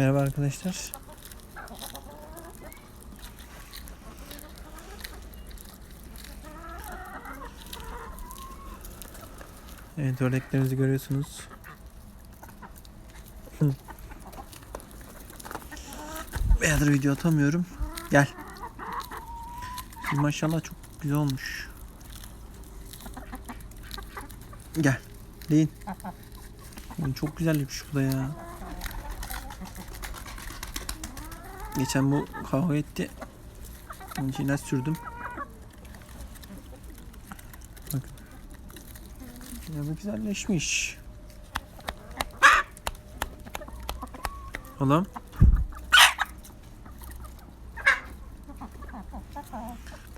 Merhaba arkadaşlar. Evet ördeklerimizi görüyorsunuz. Bayağıdır video atamıyorum. Gel. Maşallah çok güzel olmuş. Gel. Değil. Oğlum Çok güzelmiş bu da ya. Geçen bu kavga etti. Onun sürdüm. Bakın. Ya bu güzelleşmiş. Oğlum.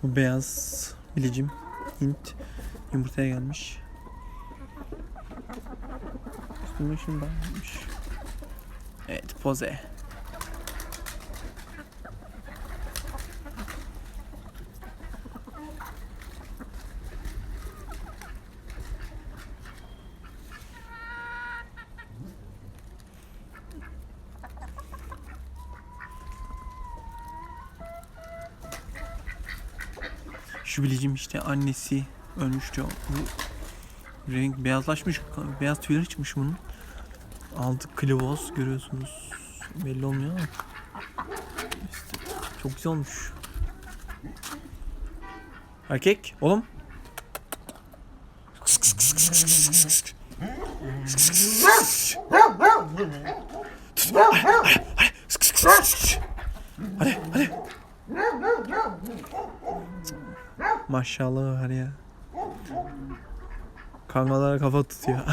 Bu beyaz bilicim Hint yumurtaya gelmiş. Üstüne şimdi bağlamış. Evet poze. Şu işte annesi ölmüştü. Bu renk beyazlaşmış. Beyaz tüyleri çıkmış bunun. Aldık klivoz görüyorsunuz. Belli olmuyor ama. İşte çok güzel olmuş. Erkek oğlum. Maşallah var ya. Kangalara kafa tutuyor.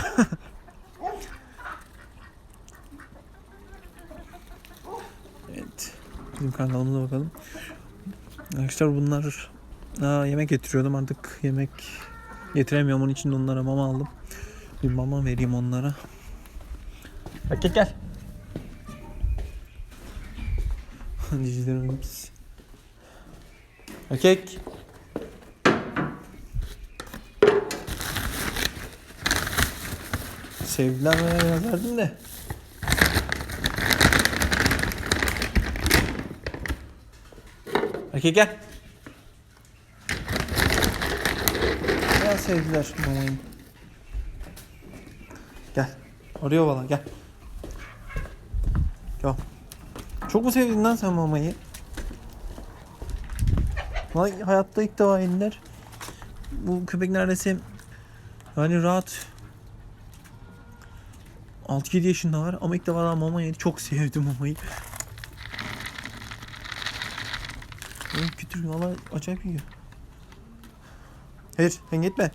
evet. Bizim kangalımıza bakalım. Arkadaşlar bunlar Aa, yemek getiriyordum artık yemek getiremiyorum onun için onlara mama aldım. Bir mama vereyim onlara. Erkek gel. Cicilerimiz. Erkek. Sevgiler ve yazardım de. Erkek gel. Gel sevgiler mamayı. Gel. Arıyor valla gel. Gel. Çok mu sevdin lan sen mamayı? Vay hayatta ilk defa indiler. Bu köpek neredeyse yani rahat 6-7 yaşında var ama ilk defa daha mama yedi. Çok sevdim mamayı. Oğlum kütür valla acayip yiyor. Hayır sen gitme.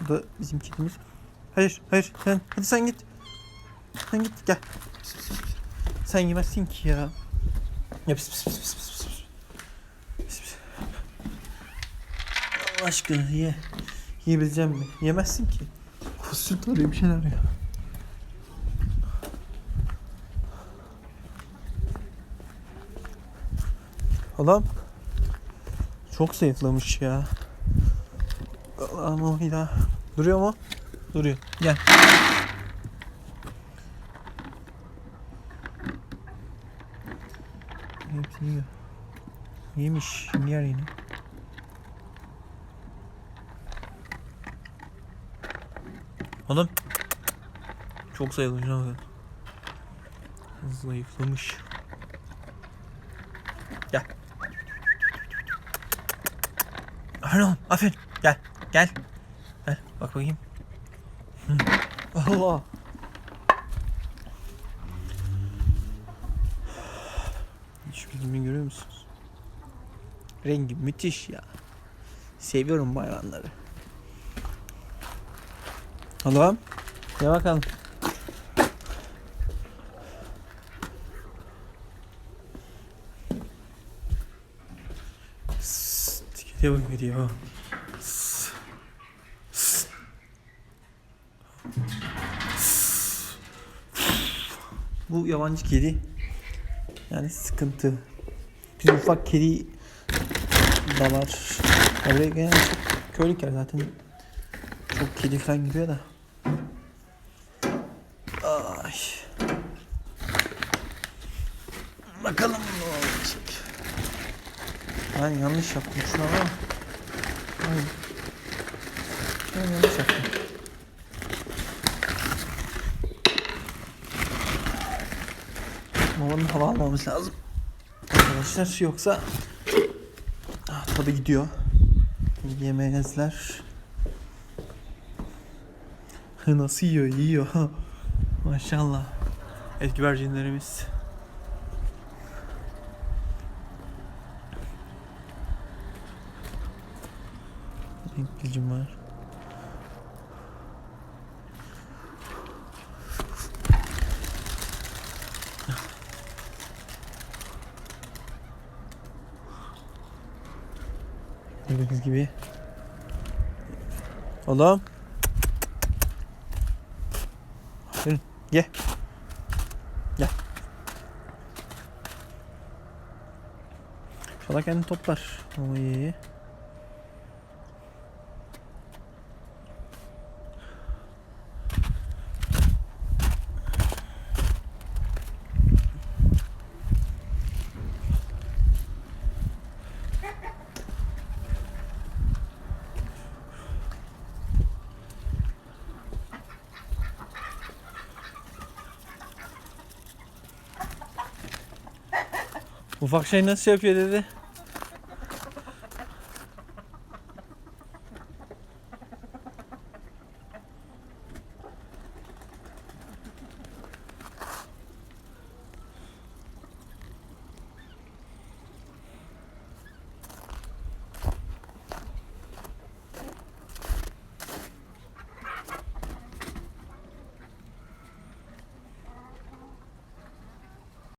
Bu da bizim kedimiz. Hayır hayır sen hadi sen git. Sen git gel. Sen yemezsin ki ya. Ya pis pis pis pis pis. Pis, pis. Allah aşkına ye. Yiyebileceğim mi? Yemezsin ki. Süt arıyor bir şeyler arıyor. Adam çok zayıflamış ya. Bir daha. Duruyor mu? Duruyor. Gel. Hepsini yiyor. Yemiş. Şimdi yer yine. Oğlum. Çok zayıflamış. Zayıflamış. Gel. Aferin oğlum. Aferin. Gel. Gel. Gel. Bak bakayım. Allah. Şu bilgimi görüyor musunuz? Rengi müthiş ya. Seviyorum bu hayvanları. Oğlum. Gel bakalım. Sst, Gidiyor gidiyor. Bu yabancı kedi. Yani sıkıntı. Bizim ufak kedi da var. Ya Buraya gelen çok köylük yer zaten. Çok kedi falan giriyor da. Ay. Ne olacak. Ben yanlış yaptım şuna ama. Ben yanlış yaptım. Babanın hava almamız lazım. Arkadaşlar yoksa ah, tadı gidiyor. Yemezler. Nasıl yiyor? Yiyor. Maşallah. Evet güvercinlerimiz. Renklicim var. Gördüğünüz gibi. Oğlum. Aferin. Ye. Gel. İnşallah kendini toplar. Ama ye Ufak şey nasıl yapıyor dedi.